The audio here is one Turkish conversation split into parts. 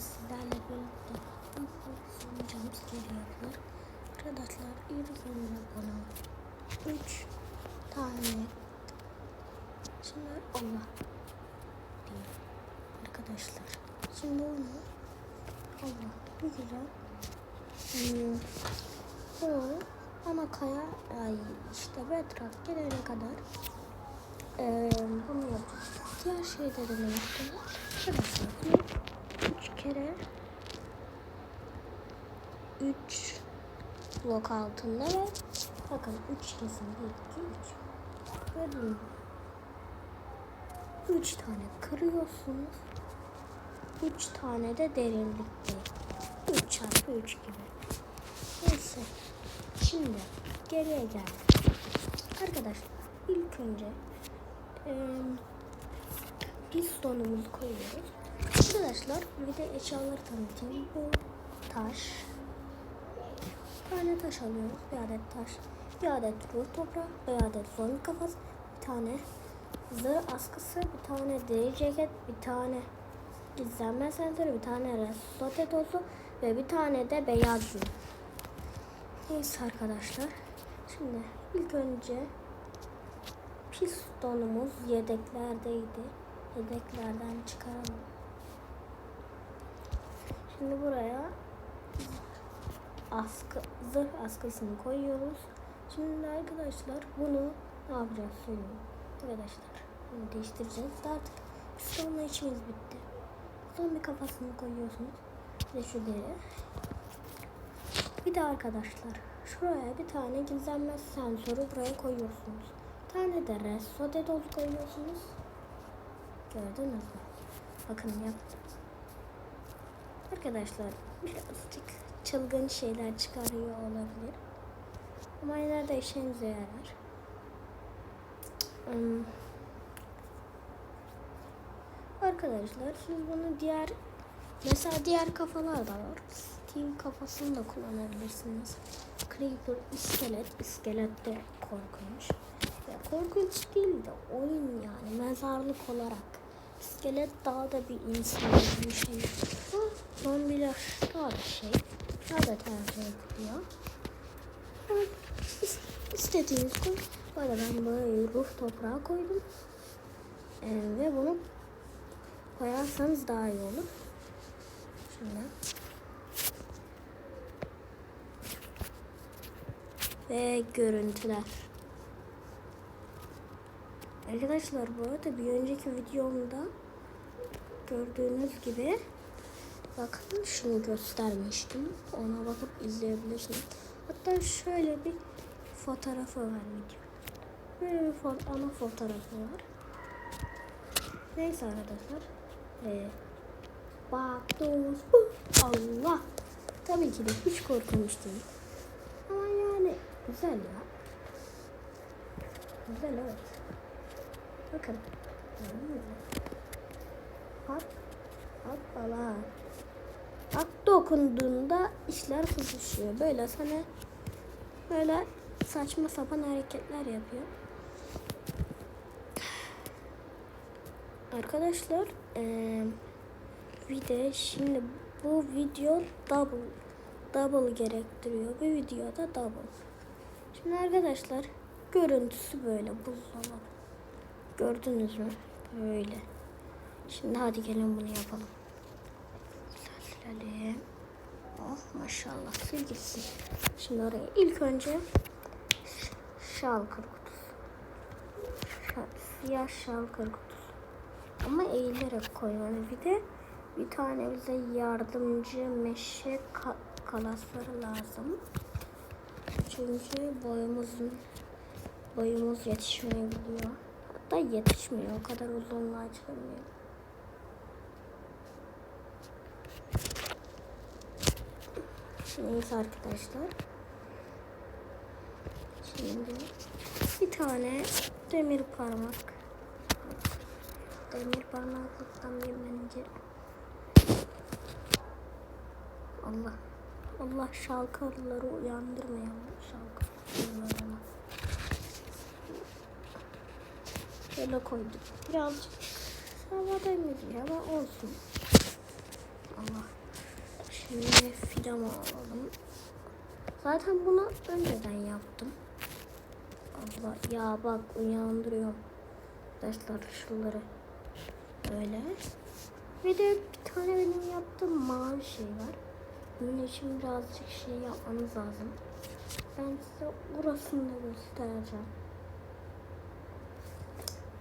sizlerle birlikte jumpscare yapılır. Arkadaşlar ilk önce bana 3 tane Şimdi Allah diyeyim arkadaşlar. Şimdi onu Allah bir güzel hmm, ana kaya ay işte bedrock gelene kadar eee bunu yapacağız. Diğer şeyleri ne bunu üç kere üç blok altında ve bakın üç kesim bir iki üç gördün mü? Üç tane kırıyorsunuz. Üç tane de derinlikte. Üç çarpı üç gibi. Neyse. Şimdi geriye geldik. Arkadaşlar ilk önce eee pistonumuzu koyuyoruz. Arkadaşlar bir de eşyaları tanıtayım. Bu taş. Bir tane taş alıyoruz. Bir adet taş. Bir adet ruh toprağı. Bir adet zombi kafası. Bir tane zırh askısı. Bir tane deri ceket. Bir tane gizlenme sensörü. Bir tane resote tozu. Ve bir tane de beyaz yün. Neyse arkadaşlar. Şimdi ilk önce pistonumuz yedeklerdeydi. Yedeklerden çıkaralım. Şimdi buraya askı, zırh askısını koyuyoruz. Şimdi arkadaşlar bunu ne yapacağız söyleyeyim. Arkadaşlar bunu değiştireceğiz. Artık pistonla işimiz bitti. Zombi kafasını koyuyorsunuz. Ve şu deri. Bir de arkadaşlar şuraya bir tane gizlenme sensörü buraya koyuyorsunuz. Bir tane de resote dozu koyuyorsunuz. Gördünüz mü? Bakın yaptım. Arkadaşlar birazcık çılgın şeyler çıkarıyor olabilir. Ama yine de işinize yarar. Hmm. Arkadaşlar siz bunu diğer mesela diğer kafalar da var. Steve kafasını da kullanabilirsiniz. Creeper, iskelet, iskelet de korkunç. Ya korkunç değil de oyun yani mezarlık olarak. İskelet daha da bir insan bir şey. Zombiler daha bir şey. Daha da tercih ediliyor. İs- istediğiniz koy. Arada ben böyle ruh toprağı koydum. Ee, ve bunu koyarsanız daha iyi olur. Şimdi. Ve görüntüler. Arkadaşlar bu arada bir önceki videomda gördüğünüz gibi bakın şunu göstermiştim. Ona bakıp izleyebilirsiniz. Hatta şöyle bir fotoğrafı var video. Böyle bir fo- ana fotoğrafı var. Neyse arkadaşlar. Ee, bakıyoruz. Allah. Tabii ki de hiç korkunç değil. Ama yani güzel ya. Güzel evet. Bakın. Hop. Hoppala. Bak dokunduğunda işler kızışıyor. Böyle sana böyle saçma sapan hareketler yapıyor. Arkadaşlar eee bir de şimdi bu video double double gerektiriyor. Bu videoda double. Şimdi arkadaşlar görüntüsü böyle buzdolabı. Gördünüz mü? Böyle. Şimdi hadi gelin bunu yapalım. Silelim. Oh maşallah sil gitsin. Şimdi oraya ilk önce şalkır kutusu. Siyah şalkır kutusu. Ama eğilerek koymanız bir de bir tane bize yardımcı meşe ka kalasları lazım. Çünkü boyumuzun boyumuz yetişmeyebiliyor. Hatta yetişmiyor. O kadar uzunluğa çıkamıyor. Neyse arkadaşlar. Şimdi bir tane demir parmak. Demir parmaklıktan bir bence. Allah. Allah şalkarları uyandırmayalım. Şalkarlarına. Şöyle koyduk. Birazcık havadayız ama olsun. Allah. Tane film alalım. Zaten bunu önceden yaptım. Allah ya bak uyandırıyorum. Arkadaşlar şunları böyle. Ve de bir tane benim yaptığım mavi şey var. Bunun için birazcık şey yapmanız lazım. Ben size orasını da göstereceğim.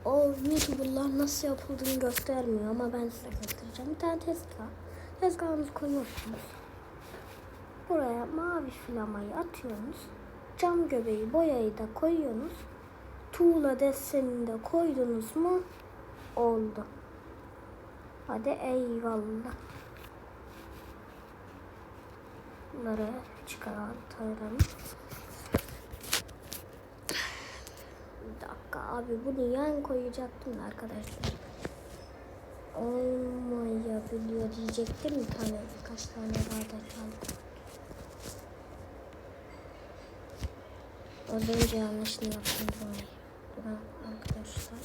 O YouTuber'lar nasıl yapıldığını göstermiyor ama ben size göstereceğim. Bir tane tezgah. Tezgahınızı koyuyorsunuz. Buraya mavi flamayı atıyorsunuz. Cam göbeği boyayı da koyuyorsunuz. Tuğla desenini de koydunuz mu oldu. Hadi eyvallah. Bunları çıkartalım. Bir dakika abi bunu yan koyacaktım da arkadaşlar. Olmayabiliyor diyecektim bir tane birkaç tane daha da çaldım. Az önce yanlışını yaptım burayı. Arkadaşlar.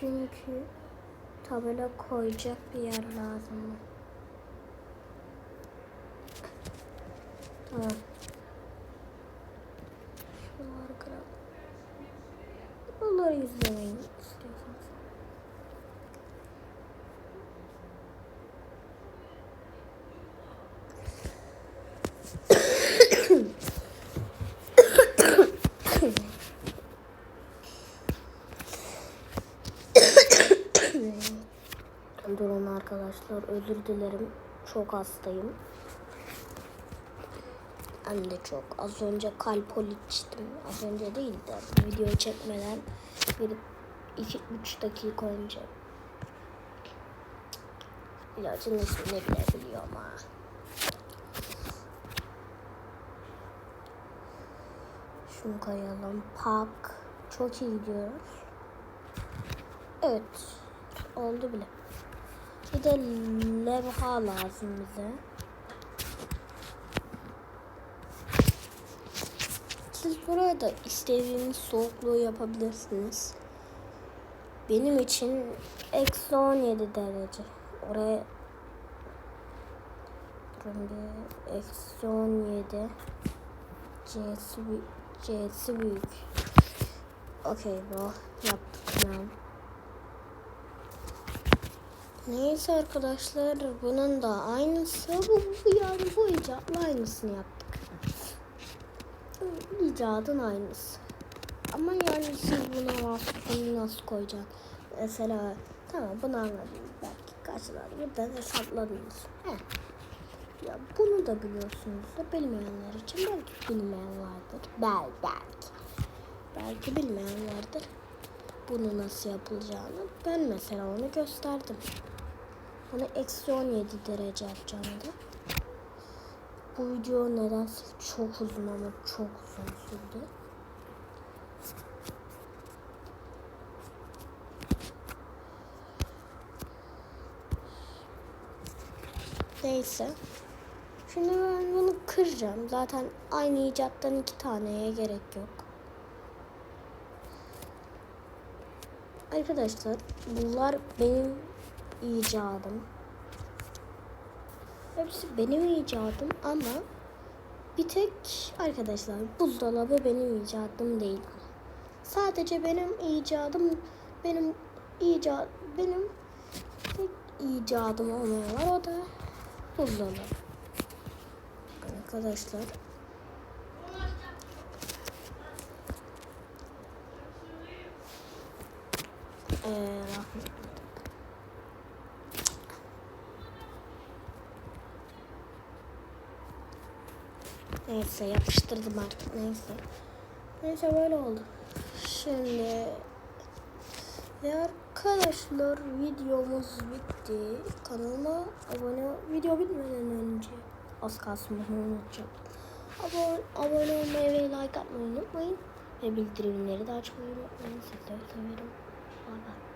Çünkü tabela koyacak bir yer lazım. Tamam. Bunları izlemeyin istiyorsanız. Durun arkadaşlar özür dilerim. Çok hastayım. Hem de çok. Az önce kalpol içtim. Az önce değil de video çekmeden iki üç dakika önce. İlacın ismini bile biliyorum ha. Şunu koyalım. Pak. Çok iyi gidiyoruz. Evet. Oldu bile. Bir de levha lazım bize. Siz buraya da istediğiniz soğukluğu yapabilirsiniz. Benim için eksi 17 derece. Oraya bir eksi 17 C'si. C'si büyük. Okey bro. Yaptık tamam. Neyse arkadaşlar bunun da aynısı bu, bu yani bu aynısını yaptık. İcadın aynısı. Ama yani siz buna vasfını nasıl koyacaksın? Mesela tamam bunu anladım. Belki kaçlar buradan hesapladınız. Heh. Ya bunu da biliyorsunuz da bilmeyenler için belki bilmeyen vardır. Bel belki. Belki bilmeyen vardır. Bunu nasıl yapılacağını ben mesela onu gösterdim. Bunu eksi 17 derece yapacağım da. Bu video nedense çok uzun ama çok uzun sürdü. Neyse. Şimdi ben bunu kıracağım. Zaten aynı icattan iki taneye gerek yok. Arkadaşlar bunlar benim icadım. Hepsi benim icadım ama bir tek arkadaşlar buzdolabı benim icadım değil. Sadece benim icadım benim icat benim tek icadım olmayan var o da buzdolabı. Arkadaşlar Ee, Neyse yapıştırdım artık neyse. Neyse böyle oldu. Şimdi ve arkadaşlar videomuz bitti. Kanalıma abone video bitmeden önce az kalsın bunu unutacağım. Abone, abone olmayı ve like atmayı unutmayın. Ve bildirimleri de açmayı unutmayın. Sizleri severim. Bye bye.